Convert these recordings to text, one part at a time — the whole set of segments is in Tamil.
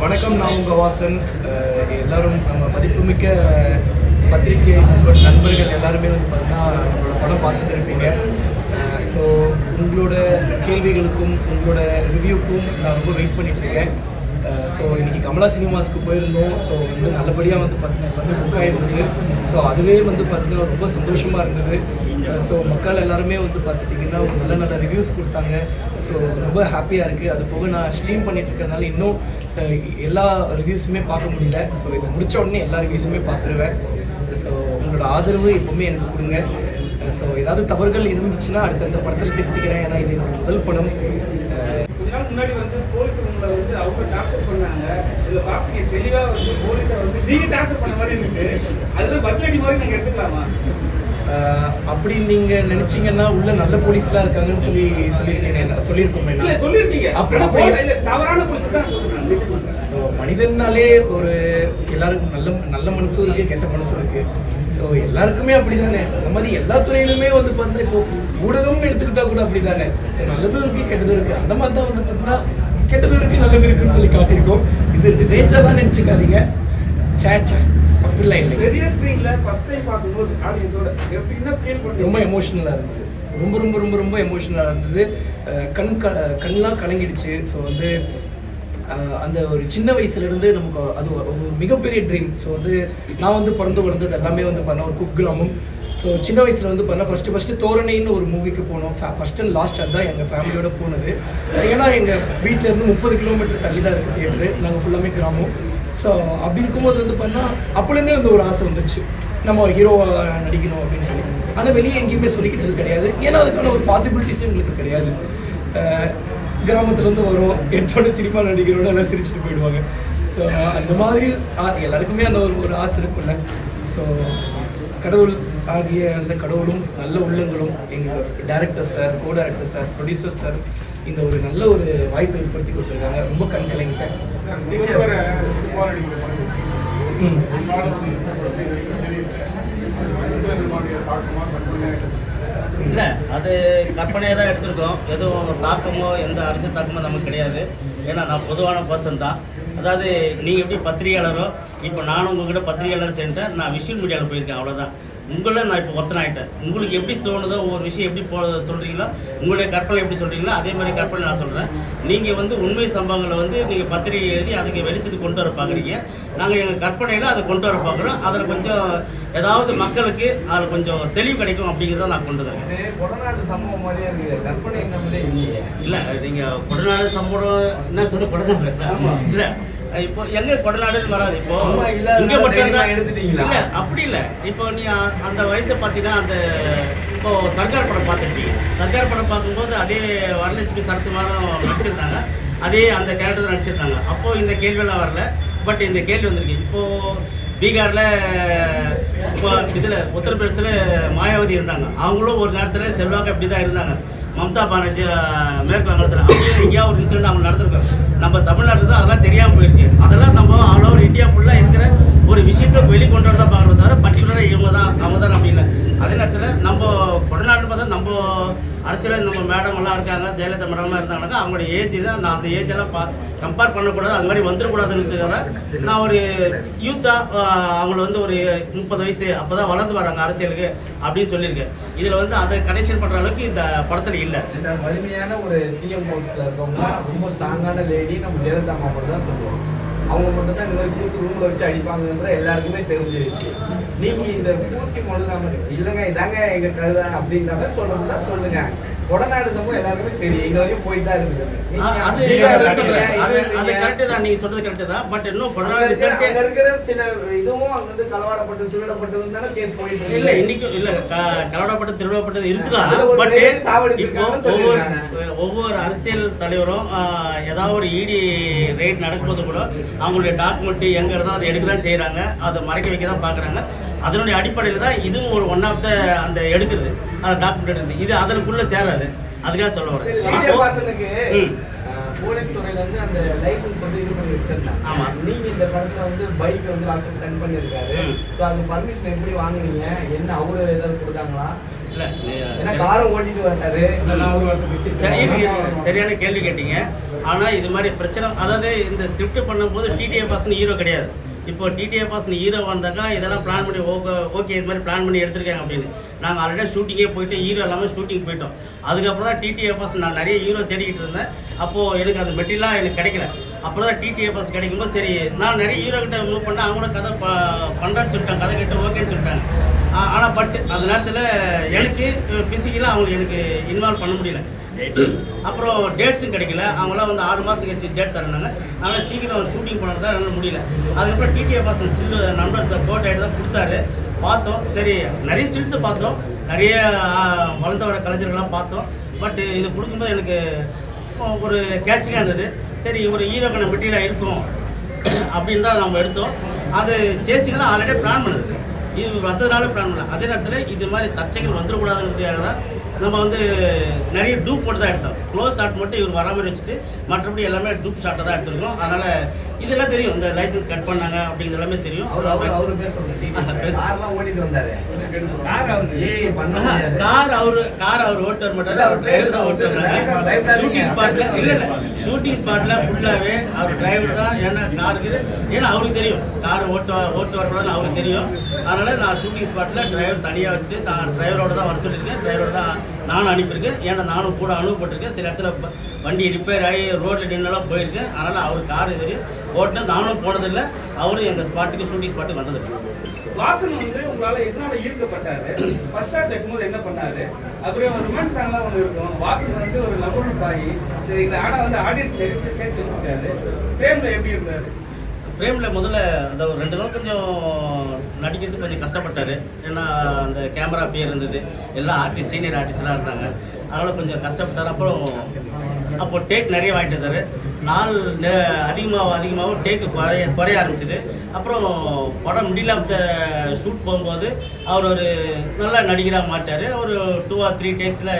வணக்கம் நான் உங்கள் வாசன். எல்லோரும் எல்லாரும் நம்ம மதிப்புமிக்க பத்திரிகை நண்பர் நண்பர்கள் எல்லாருமே வந்து பார்த்தீங்கன்னா நம்மளோட படம் பார்த்துட்டு ஸோ உங்களோட கேள்விகளுக்கும் உங்களோட ரிவ்யூக்கும் நான் ரொம்ப வெயிட் பண்ணிட்டுருக்கேன். ஸோ இன்னைக்கு கமலா சினிமாஸ்க்கு போயிருந்தோம். ஸோ வந்து நல்லபடியாக வந்து பார்த்தீங்கன்னா எல்லாமே புக் ஆகிருந்தது ஸோ அதுவே வந்து பார்த்தீங்கன்னா ரொம்ப சந்தோஷமாக இருந்தது. ஸோ மக்கள் எல்லாருமே வந்து பார்த்துட்டிங்கன்னா ஒரு நல்ல நல்ல ரிவ்யூஸ் கொடுத்தாங்க. ஸோ ரொம்ப ஹாப்பியாக இருக்குது அது போக நான் ஸ்ட்ரீம் பண்ணிட்டு இருக்கறனால இன்னும் எல்லா ரிவ்யூஸுமே பார்க்க முடியல. ஸோ இதை முடிச்ச உடனே எல்லா ரிவ்யூஸுமே பார்த்துருவேன். ஸோ உங்களோட ஆதரவு எப்பவுமே எனக்கு கொடுங்க. ஸோ ஏதாவது தவறுகள் இருந்துச்சுன்னா அடுத்தடுத்த படத்தில் திருத்திக்கிறேன். ஏன்னா இது முதல் படம். முன்னாடி வந்து போலீஸ் உங்களை வந்து அவங்க டார்ச்சர் பண்ணாங்க. இதுல பாத்தீங்க தெளிவா வந்து போலீஸை வந்து நீங்க டார்ச்சர் பண்ண மாதிரி இருக்கு. அதுல பத்லடி மாதிரி நீங்க எடுத்துக்கலாமா? அஹ், அப்படி நீங்கள் நினச்சிங்கன்னா உள்ள நல்ல போலீஸ்லாம் இருக்காங்கன்னு சொல்லி சொல்லியிருக்கேன். சொல்லியிருக்கோமே அப்படி- அப்படி- தவறான ஸோ மனிதனாலே ஒரு எல்லாருக்கும் நல்ல நல்ல மனசு இருக்கு கெட்ட மனசு இருக்கு. ஸோ எல்லாருக்குமே அப்படிதானே. அந்த மாதிரி எல்லா துறையிலுமே வந்து பார்த்தா இப்போ ஊடகம்னு எடுத்துக்கிட்டா கூட அப்படிதானே. ஸோ நல்லதும் இருக்கு கெட்டதும் இருக்கு. அந்த மாதிரி தான் வந்து பார்த்தீங்கன்னா கெட்டதும் இருக்கு நல்லது இருக்குன்னு சொல்லி காட்டியிருக்கோம். இது ரேஞ்சா தான் நினச்சிக்காதீங்க. சே சே அப்படிலாம் இல்லை. பெரிய ஸ்கிரீன்ல ஃபர்ஸ்ட் டைம் பார்க்கும்போது ஆடியன்ஸோட எப்படின்னா ஃபீல் ரொம்ப பண்ணுங்க எமோஷ்னலாக இருந்தது. ரொம்ப ரொம்ப ரொம்ப ரொம்ப எமோஷ்னலாக இருந்தது. கண் க கண்லாம் கலங்கிடுச்சு. ஸோ வந்து அந்த ஒரு சின்ன வயசுலேருந்து நமக்கு அது ஒரு மிகப்பெரிய ட்ரீம் ஸோ வந்து நான் வந்து பிறந்து வளர்ந்தது எல்லாமே வந்து பண்ண ஒரு குக்கிராமம் ஸோ சின்ன வயசில் வந்து பண்ண ஃபஸ்ட்டு ஃபஸ்ட்டு தோரணைன்னு ஒரு மூவிக்கு போனோம். ஃபஸ்ட் அண்ட் லாஸ்ட் அதுதான் எங்கள் ஃபேமிலியோட போனது. ஏன்னா எங்கள் வீட்டிலேருந்து முப்பது கிலோமீட்டர் தள்ளி தான் இருக்குது தேட்டரு நாங்கள் ஃபுல்லாமே கிராமம். ஸோ அப்படி இருக்கும்போது வந்து பண்ணால் அப்போலேருந்தே வந்து ஒரு ஆசை வந்துச்சு. நம்ம ஒரு ஹீரோவாக நடிக்கணும் அப்படின்னு சொல்லி. அதை வெளியே எங்கேயுமே சொல்லிக்கிட்டது கிடையாது. ஏன்னா அதுக்கான ஒரு பாசிபிலிட்டிஸும் எங்களுக்கு கிடையாது. கிராமத்துலேருந்து வரும். எடுத்தோட சினிமா நடிக்கிறோட எல்லாம் சிரிச்சுட்டு போயிடுவாங்க. ஸோ அந்த மாதிரி ஆ- எல்லாருக்குமே அந்த ஒரு ஒரு ஆசை இருக்குல்ல ஸோ கடவுள் ஆகிய அந்த கடவுளும் நல்ல உள்ளங்களும் எங்கள் director sir co director sir producer sir இந்த ஒரு நல்ல ஒரு வாய்ப்பை ஏற்படுத்தி கொடுத்துருக்காங்க. ரொம்ப கண் கலங்கிட்டேன் ம். இல்லை அது கற்பனையாக தான் எடுத்திருக்கோம். எதுவும் தாக்கமோ எந்த அரசியல் தாக்கமோ நமக்கு கிடையாது. ஏன்னா நான் பொதுவான பர்சன் தான். அதாவது நீங்கள் எப்படி பத்திரிகையாளரோ இப்போ நானும் உங்ககிட்ட பத்திரிகையாளர் சென்றேன் நான் விஷுவல் மீடியாவில் போயிருக்கேன் அவ்வளோதான் உங்களை நான் இப்போ ஒருத்தன் ஆகிட்டேன் உங்களுக்கு எப்படி தோணுதோ ஒரு விஷயம் எப்படி போ சொல்கிறீங்களோ உங்களுடைய கற்பனை எப்படி சொல்கிறீங்களோ அதே மாதிரி கற்பனை நான் சொல்கிறேன் நீங்கள் வந்து உண்மை சம்பவங்களை வந்து நீங்கள் பத்திரிகை எழுதி அதுக்கு வெளிச்சத்துக்கு கொண்டு வர பார்க்குறீங்க நாங்கள் எங்கள் கற்பனையில் அதை கொண்டு வர பார்க்குறோம் அதில் கொஞ்சம் ஏதாவது மக்களுக்கு அதில் கொஞ்சம் தெளிவு கிடைக்கும் அப்படிங்கிறத நான் கொண்டு வரேன். சம்பவம் மாதிரியே இருக்குது. கற்பனை இல்ல நீங்க கொடநாடு சம்பளம் என்ன சொல்லி கொடநாடு. இல்ல இப்போ எங்க கொடநாடுன்னு வராது இப்போ. இங்க மட்டும் தான் எடுத்துட்டீங்களா? இல்ல அப்படி இல்ல. இப்போ நீ அந்த வயசை பார்த்தீங்கன்னா அந்த இப்போ சர்க்கார் படம் பார்த்துருக்கீங்க. சர்க்கார் படம் பார்க்கும்போது அதே வரலட்சுமி சரத்குமாரும் நடிச்சிருந்தாங்க. அதே அந்த கேரக்டர் தான் நடிச்சிருந்தாங்க. அப்போ இந்த கேள்வியெல்லாம் வரல. பட் இந்த கேள்வி வந்திருக்கு. இப்போ பீகார்ல இப்போ இதுல உத்தரப்பிரதேசத்துல மாயாவதி இருந்தாங்க. அவங்களும் ஒரு நேரத்துல செல்வாக்கு அப்படி தான் இருந்தாங்க. மம்தா பானர்ஜி அஹ், மேற்கு வங்கத்தில் அப்படியே எங்கேயா ஒரு இன்சிடென்ட் அவங்க நடந்திருக்காங்க. நம்ம தமிழ்நாட்டில் தான் அதெல்லாம் தெரியாமல் போயிருக்கு. அதெல்லாம் நம்ம ஆல் ஓவர் இந்தியா ஃபுல்லாக இருக்கிற ஒரு விஷயத்தை வெளிக்கொண்டு வரதான் பார்க்குறத தவிர பர்டிகுலராக இவங்க தான் அவங்க தான் அப்படி இல்லை அதே நேரத்தில் நம்ம கொடநாடு பார்த்தா நம்ம அரசியலில் நம்ம மேடம் எல்லாம் இருக்காங்க ஜெயலலிதா மேடம்லாம் இருந்தாங்கனாக்கா அவங்களோட ஏஜ் தான் அந்த ஏஜ் எல்லாம் பா கம்பேர் பண்ணக்கூடாது. அது மாதிரி வந்துடக்கூடாதுன்றதுக்காக நான் ஒரு யூத்தாக அவங்கள வந்து ஒரு முப்பது வயசு அப்போ தான் வளர்ந்து வராங்க அரசியலுக்கு அப்படின்னு சொல்லியிருக்கேன். இதில் வந்து அதை கனெக்ஷன் பண்ணுற அளவுக்கு இந்த படத்தில் இல்லை. இந்த வலிமையான ஒரு சிஎம் இருக்கவங்க ரொம்ப ஸ்ட்ராங்கான லேடி நம்ம ஜெயலலிதா அம்மா மட்டும் தான் சொல்லுவோம். அவங்க மட்டும் தான் இந்த மாதிரி கூட்டு ரூமில் வச்சு அடிப்பாங்கன்ற எல்லாருக்குமே தெரிஞ்சிருச்சு. நீங்கள் இந்த பூச்சி முதலாம இல்லைங்க இதாங்க எங்கள் கருதா அப்படின்ற மாதிரி சொல்றது தான் சொல்லுங்கள் கொடநாடு சம்பவம் எல்லாருக்குமே தெரியும். இங்க வரைக்கும் போயிட்டு தான். இருக்குது சில இதுவும் அங்க வந்து களவாடப்பட்டு திருடப்பட்டதுன்னு தானே கேஸ் போயிட்டு. இல்ல இன்னைக்கும் இல்ல க- கலவடப்பட்டது திருடப்பட்டது இருக்கலாம் பட் ஒவ்வொரு. ஒவ்வொரு அரசியல் தலைவரும் ஏதாவது ஒரு இடி ரெய்ட் நடக்கும்போது கூட அவங்களுடைய டாக்குமெண்ட் எங்க இருந்தாலும் அதை எடுக்க தான் செய்யறாங்க அதை மறைக்க வைக்க தான் பாக்குறாங்க. அதனுடைய அடிப்படையில் தான் இதுவும் ஒரு ஒன் ஆஃப் த அந்த எடுக்கிறது. அந்த டாக்குமெண்ட் எடுக்குது இது அதற்குள்ள சேராது. அதுக்காக சொல்ல சரி, வரேன் மீடியா அப்போ- பர்சனுக்கு, ம். அஹ், போலீஸ் துறையில இருந்து அந்த லைசன்ஸ் வந்து இது பண்ணி வச்சிருந்தாங்க. ஆமா. நீங்க இந்த படத்துல வந்து பைக் வந்து லாஸ்ட் ஸ்டெண்ட் பண்ணிருக்காரு ம். ஸோ அது பர்மிஷன் எப்படி வாங்குனீங்க? என்ன அவரு ஏதாவது கொடுத்தாங்களா? இல்லை. ஏன்னா காரம் ஓட்டிட்டு இது சரியான கேள்வி கேட்டீங்க. ஆனா இது மாதிரி பிரச்சனை அதாவது இந்த ஸ்கிரிப்ட் பண்ணும்போது டிடிஏ பாசன் ஹீரோ கிடையாது. இப்போ டிடிஏ பாசன் ஹீரோ வந்தாக்கா இதெல்லாம் பிளான் பண்ணி ஓகே ஓகே இது மாதிரி பிளான் பண்ணி எடுத்திருக்காங்க அப்படின்னு. நாங்கள் ஆல்ரெடி ஷூட்டிங்கே போயிட்டு ஹீரோ இல்லாமல் ஷூட்டிங் போயிட்டோம். அதுக்கப்புறம் தான் டிடிஏ பாஸ் நான் நிறைய ஹீரோ தேடிக்கிட்டு இருந்தேன். அப்போது எனக்கு அந்த மெட்டீரியலாக எனக்கு கிடைக்கல. அப்புறம் தான் டிடிஏ பாஸ் கிடைக்கும்போது சரி நான் நிறைய ஹீரோ கிட்ட மூவ் பண்ணேன். அவங்களும் கதை ப பண்ணுறேன்னு சொல்லிட்டாங்க. கதை கிட்ட ஓகேன்னு சொல்லிட்டாங்க. ஆனால் பட் அந்த நேரத்தில் எனக்கு ஃபிசிக்கலாக அவங்களுக்கு எனக்கு இன்வால்வ் பண்ண முடியல. அப்புறம் டேட்ஸும் கிடைக்கல. அவங்களாம் வந்து ஆறு மாதம் கழிச்சு டேட் தரனாங்க அதனால் சீக்கிரம் ஷூட்டிங் பண்ணுறது தான் என்னால் முடியல. அதுக்கப்புறம் டிடிஏ பாசன் ஸ்டில் நம்பர் ஃபோட்டோ எடுத்து தான் கொடுத்தாரு. பார்த்தோம். சரி நிறைய ஸ்டில்ஸை பார்த்தோம். நிறைய வளர்ந்து வர கலைஞர்கள்லாம் பார்த்தோம். பட் இது கொடுக்கும்போது எனக்கு ஒரு கேட்சிங்காக இருந்தது. சரி ஒரு ஹீரோக்கான மெட்டீரியலாக இருக்கும். அப்படின்னு தான் நம்ம எடுத்தோம். அது சேசிங்கெல்லாம் ஆல்ரெடி பிளான் பண்ணுது. இது வந்ததுனால பிளான் பண்ணல அதே நேரத்தில் இது மாதிரி சர்ச்சைகள் வந்துடக்கூடாதுங்கிறதுக்காக தான் நம்ம வந்து நிறைய டூப் போட்டு தான் எடுத்தோம். க்ளோஸ் ஷாட் மட்டும் இவர் வர மாதிரி வச்சுட்டு மற்றபடி எல்லாமே டூப் ஷாட்டை தான் எடுத்துருக்கோம். அதனால் இதெல்லாம் தெரியும். இந்த லைசன்ஸ் கட் பண்ணாங்க அப்படிங்கிறது எல்லாமே தெரியும். அவர் அவர் அவர் பேர். சொல்லுங்க கார்லாம் ஓட்டிட்டு வந்தாரு. கார் அவரு. ஏய் பண்ண முடியாது. கார் அவரு கார் அவர் ஓட்டுவார் மட்டும் இல்ல, அவர் driver தான் தான். ஷூட்டிங். ஸ்பாட்ல இல்ல இல்ல. ஷூட்டிங் ஸ்பாட்ல ஃபுல்லாவே அவர் டிரைவர் தான். ஏன்னா காருக்கு ஏன்னா அவருக்கு தெரியும். கார் ஓட்டு ஓட்டு வரக்கூடாதுன்னு அவருக்கு தெரியும். அதனால நான் ஷூட்டிங் ஸ்பாட்ல டிரைவர் தனியா வச்சு நான் டிரைவரோட தான் வர சொல்லியிருக்கேன். டிரைவரோட தான் நானும் அனுப்பியிருக்கேன். ஏன்னா நானும் கூட அனுப்பப்பட்டிருக்கேன். சில இடத்துல வண்டி ரிப்பேர் ஆகி ரோட்ல நின்னெல்லாம் போயிருக்கேன். அதனால அவர் கார் தெரியும் ஓட்டினா நானும் போனதில்லை. அவரும் எங்க ஸ்பாட்டுக்கு ஷூட்டிங் ஸ்பாட்டுக்கு வந்ததில்லை. வாசன் வந்து உங்களால எதனால ஈர்க்கப்பட்டாரு? ஃபர்ஸ்ட் ஷாட் வைக்கும்போது என்ன பண்ணாரு? அப்புறம் ஒரு ரொமான்ஸ் சாங்லாம் ஒன்று இருக்கும். வாசன் வந்து ஒரு லவ்வர் தாய் சரிங்களா? ஆனா வந்து ஆடியன்ஸ் நிறைய சேர்த்து வச்சிருக்காரு. ஃபேம்ல எப்படி இருந்தாரு? ஃப்ரேமில் முதல்ல அந்த ஒரு ரெண்டு நாள் கொஞ்சம் நடிக்கிறது கொஞ்சம் கஷ்டப்பட்டார். ஏன்னா அந்த கேமரா பேர் இருந்தது. எல்லா ஆர்டிஸ்ட் சீனியர் ஆர்டிஸ்டெலாம் இருந்தாங்க. அதனால் கொஞ்சம் கஷ்டப்பட்டார். அப்புறம் அப்போ டேக் நிறைய வாங்கிட்டு வந்தார். நாள் அதிகமாக அதிகமாகவும் டேக்கு குறைய குறைய ஆரம்பிச்சது. அப்புறம் படம் முடியல ஷூட் போகும்போது அவர் ஒரு நல்ல நடிகராக மாட்டார். ஒரு டூ ஆர் த்ரீ டேக்ஸில்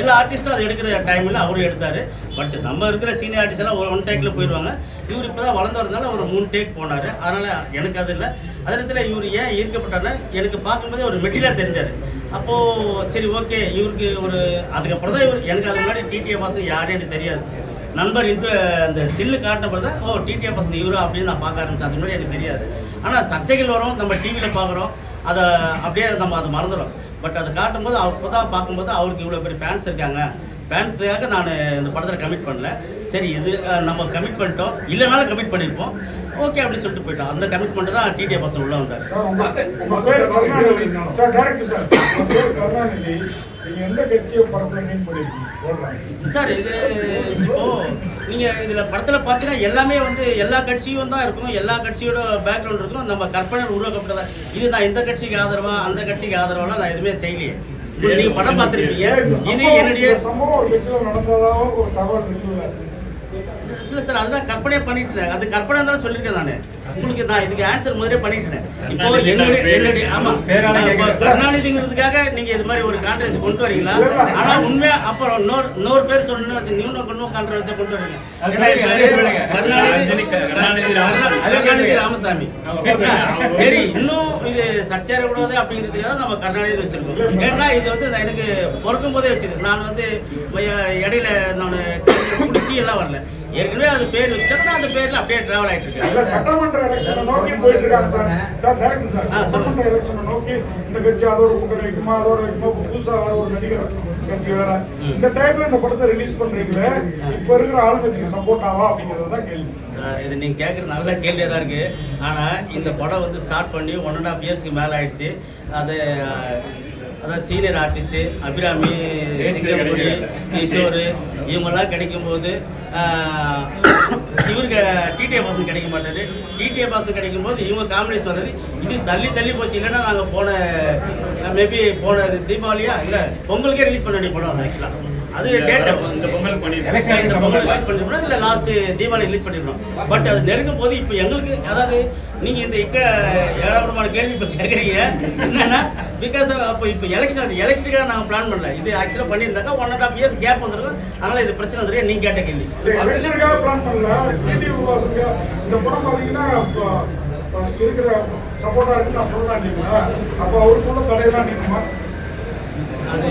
எல்லா ஆர்டிஸ்ட்டும் அதை எடுக்கிற டைமில் அவரும் எடுத்தார். பட் நம்ம இருக்கிற சீனியர் ஆர்டிஸ்ட் எல்லாம் ஒரு ஒன் டேக்கில் போயிடுவாங்க இவர் இப்போ தான் வளர்ந்து அவர் ஒரு மூணு டேக் போனார். அதனால் எனக்கு அது இல்லை. அதே நேரத்தில் இவர் ஏன் ஈர்க்கப்பட்டார்னா எனக்கு பார்க்கும்போதே ஒரு மெட்டீரியலாக தெரிஞ்சார். அப்போது சரி ஓகே இவருக்கு ஒரு அதுக்கப்புறம் தான் இவர் எனக்கு அது முன்னாடி டிடிஏ பாசம் யாருன்னு எனக்கு தெரியாது. நண்பர் இன்ட்டு அந்த ஸ்டில்லு காட்டினப்போ தான் ஓ டிடிஎ பசங்க இவரா அப்படின்னு நான் பார்க்க ஆரம்பிச்சேன். அது முன்னாடி எனக்கு தெரியாது. ஆனால் சர்ச்சைகள் வரும் நம்ம டிவியில் பார்க்குறோம். அதை அப்படியே நம்ம அதை மறந்துடும் பட் அதை காட்டும்போது அப்போ தான் பார்க்கும்போது அவருக்கு இவ்வளோ பெரிய ஃபேன்ஸ் இருக்காங்க. ஃபேன்ஸுக்காக நான் இந்த படத்தில் கமிட் பண்ணல. சரி இது நம்ம கமிட் பண்ணிட்டோம். இல்லைனாலும் கமிட் பண்ணியிருப்போம் ஓகே அப்படின்னு சொல்லிட்டு போயிட்டோம் அந்த கமிட்மெண்ட் தான் டிடிஏ பசங்க உள்ள வந்தார். சார் உங்க உங்க பேர் கருணாநிதி. Sir director sir. உங்க பேர் கருணாநிதி. நீங்க எந்த கட்சியை படத்துல மீன் பண்ணிருக்கீங்க? போடுறாங்க சார் இது இப்போ நீங்க இதுல படத்துல பாத்தீங்கன்னா எல்லாமே வந்து எல்லா கட்சியும் தான் இருக்கும் எல்லா கட்சியோட பேக்ரவுண்ட் இருக்கும் நம்ம கற்பனை உருவாக்கப்பட்டதா இது நான் இந்த கட்சிக்கு ஆதரவா அந்த கட்சிக்கு ஆதரவாலாம் நான் எதுவுமே செய்யலையே. நீங்க படம் பார்த்திருப்பீங்க இந்த இது என்னுடைய சம்பவம் ஒரு கட்சியில நடந்ததாகவும் ஒரு தகவல் இருக்குல்ல இல்ல சார் அதுதான் கற்பனையே பண்ணிட்டேன். அது கற்பனை தான் சொல்லியிருக்கேன் நானு. உங்களுக்கு நான் இதுக்கு ஆன்சர் முதலே பண்ணிட்டேன். இப்போ என்னுடைய என்னுடைய கருணாநிதிங்கிறதுக்காக நீங்க இது மாதிரி ஒரு கான்ட்ரவர்சி கொண்டு வரீங்களா? ஆனா உண்மையா அப்புறம் இன்னொரு இன்னொரு பேர் சொல்லணும் அது இன்னும் இன்னும் கான்ட்ரவர்சியா கொண்டு வரீங்க. கருணாநிதி கருணா- கருணாநிதி ராமசாமி. சரி இன்னும் இது சர்ச்சையா கூடாது அப்படிங்கிறதுக்காக நம்ம கருணாநிதி வச்சிருக்கோம். ஏன்னா இது வந்து எனக்கு பொறுக்கும் போதே வச்சது. நான் வந்து இடையில நான் குடிச்சு எல்லாம் வரல. ஏற்கனவே அது பேர் வச்சுட்டா நான் அந்த பேர்ல அப்படியே டிராவல் ஆயிட்டு இருக்கேன் இல்ல சட்டமன்ற எலெக்ஷனை நோக்கி போயிட்டு இருக்காங்க சார். Sir director sir. சட்டமன்ற எலெக்ஷனை நோக்கி இந்த கட்சி அதோட கூட்டணி வைக்குமா அதோட வைக்குமா? புதுசா வேற ஒரு நடிகர் கட்சி வேற. இந்த டைம்ல இந்த படத்தை ரிலீஸ் பண்றீங்களே இப்ப இருக்கிற ஆளுங்கட்சிக்கு சப்போர்ட் ஆவா அப்படிங்கறது தான் கேள்வி. இது நீங்கள் கேட்குற நல்ல கேள்வியாக தான் இருக்குது ஆனால் இந்த படம் வந்து ஸ்டார்ட் பண்ணி ஒன் அண்ட் ஆஃப் இயர்ஸ்க்கு மேலே ஆயிடுச்சு. அது அதான் சீனியர் ஆர்டிஸ்ட்டு அபிராமி சிங்கம்புடி கிஷோர் இவங்கெல்லாம் கிடைக்கும்போது இவருக்கு டிடிஏ பாசன் கிடைக்க மாட்டாரு. டிடிஏ பாசன் கிடைக்கும்போது இவங்க காம்பினேஷன் வர்றது இது தள்ளி தள்ளி போச்சு. இல்லைன்னா நாங்கள் போன மேபி போன தீபாவளியா? இல்லை பொங்கலுக்கே ரிலீஸ் பண்ண வேண்டிய படம் ஆக்சுவலாக அது டேட் இந்த பொங்கல் பண்ணி இந்த பொங்கல் ரிலீஸ் பண்ணிருக்கோம் இல்ல லாஸ்ட் தீபாவளி ரிலீஸ் பண்ணிருக்கோம். பட் அது நெருங்கும் போது இப்போ எங்களுக்கு அதாவது நீங்க இந்த இக்க ஏழாவிடமான கேள்வி இப்போ கேட்குறீங்க என்னன்னா பிகாஸ் அப்போ இப்போ எலெக்ஷன் அது எலெக்ஷனுக்காக நாங்கள் பிளான் பண்ணல. இது ஆக்சுவலாக பண்ணியிருந்தாக்கா one and half years gap வந்திருக்கும். அதனால இது பிரச்சனை வந்துருக்கு. நீங்க கேட்ட கேள்வி. எலெக்ஷனுக்காக பிளான் பண்ணல. டிடி உருவாக்குங்க இந்த படம் இப்போ இருக்கிற சப்போர்ட்டா இருக்குன்னு நான் சொல்லலாம் இல்லைங்களா அப்போ அவருக்குள்ள தடையெல்லாம் நீக்குமா அது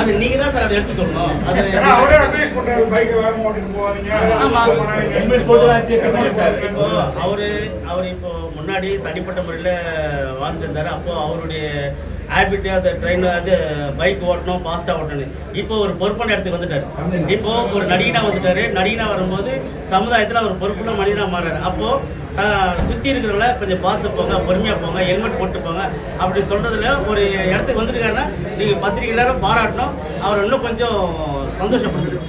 அது நீங்க தான் சார் அதை எடுத்து சொல்லணும். அது ஏன்னா அவரே அட்வைஸ் பண்றாரு பைக்கை வேகமா ஓட்டிட்டு போவாதீங்க. ஆமா. ஹெல்மெட் சார் இப்போ அவரு அவர் இப்போ முன்னாடி தனிப்பட்ட முறையில் வாழ்ந்துட்டு இருந்தாரு. அப்போ அவருடைய ஹேபிட் அந்த ட்ரெயின் அது பைக் ஓட்டணும் ஃபாஸ்ட்டாக ஓட்டணும். இப்போ ஒரு பொறுப்பான இடத்துக்கு வந்துட்டாரு. இப்போ ஒரு நடிகனா வந்துட்டாரு. நடிகனா வரும்போது சமுதாயத்தில் ஒரு பொறுப்புள்ள மனிதனாக மாறாரு அப்போ சுற்றி இருக்கிறவங்கள கொஞ்சம் பார்த்து போங்க பொறுமையாக போங்க ஹெல்மெட் போட்டு போங்க. அப்படி சொல்கிறதுல ஒரு இடத்துக்கு வந்துருக்காருன்னா நீங்கள் பத்திரிகை எல்லாரும் பாராட்டணும். அவர் இன்னும் கொஞ்சம் சந்தோஷப்படுத்துங்க